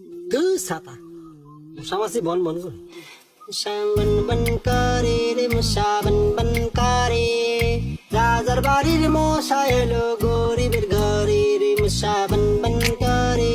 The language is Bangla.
দু সাপা সামাসি বন বন করে। শ্যামন বন করে রে মশাবন বন করে। রাজার বাড়ির মশা এলো গরিবের ঘরে রে মশাবন বন করে